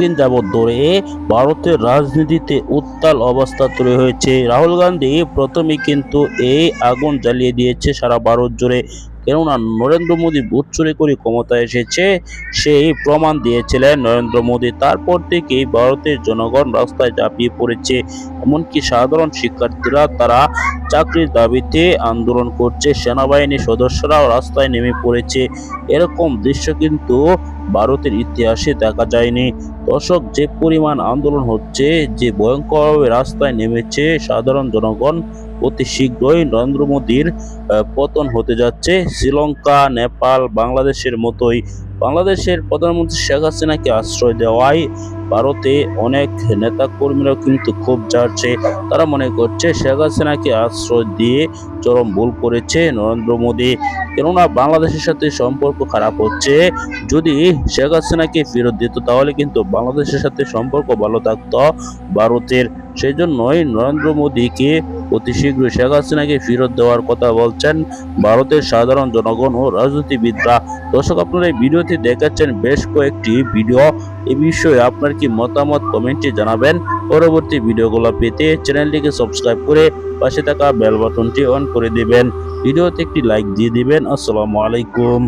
দিন যাবৎ ধরে ভারতের রাজনীতিতে উত্তাল অবস্থা তৈরি হয়েছে। রাহুল গান্ধী প্রথমে কিন্তু এই আগুন জ্বালিয়ে দিয়েছে সারা ভারত জুড়ে। কেননা নরেন্দ্র মোদী ভোট চুরি করে ক্ষমতায় এসেছে, সেই প্রমাণ দিয়েছিলেন নরেন্দ্র মোদী। তারপর থেকেই ভারতের জনগণ রাস্তায় ঝাঁপিয়ে পড়েছে। এমনকি সাধারণ শিক্ষার্থীরা তারা চাকরির দাবিতে আন্দোলন করছে। সেনাবাহিনীর সদস্যরাও রাস্তায় নেমে পড়েছে। এরকম দৃশ্য কিন্তু ভারতের ইতিহাসে দেখা যায়নি। দর্শক, যে পরিমাণ আন্দোলন হচ্ছে, যে ভয়ঙ্করভাবে রাস্তায় নেমেছে সাধারণ জনগণ অতি শীঘ্রই নরেন্দ্র মোদীর পতন হতে যাচ্ছে। শ্রীলঙ্কা, নেপাল, বাংলাদেশের মতোই। বাংলাদেশের প্রধানমন্ত্রী শেখ হাসিনাকে আশ্রয় দেওয়ায় ভারতে অনেক নেতা কর্মীরাও কিন্তু ক্ষোভ ঝাড়ছে। তারা মনে করছে শেখ হাসিনাকে আশ্রয় দিয়ে চরম ভুল করেছে নরেন্দ্র মোদী কেননা বাংলাদেশের সাথে সম্পর্ক খারাপ হচ্ছে। যদি শেখ হাসিনাকে ফেরত দিত, তাহলে কিন্তু বাংলাদেশের সাথে সম্পর্ক ভালো থাকতো ভারতের। সেই জন্যই নরেন্দ্র মোদীকে অতি শীঘ্রই শেখ হাসিনাকে ফেরত দেওয়ার কথা বলছেন ভারতের সাধারণ জনগণ ও রাজনীতিবিদরা। দর্শক, আপনারা এই ভিডিওতে দেখাচ্ছেন বেশ কয়েকটি ভিডিও। এ বিষয়ে আপনার কি মতামত কমেন্টে জানাবেন। পরবর্তী ভিডিওগুলো পেতে চ্যানেলটিকে সাবস্ক্রাইব করে পাশে থাকা বেল বাটনটি অন করে দিবেন। ভিডিওতে একটি লাইক দিয়ে দিবেন। আসসালামু আলাইকুম।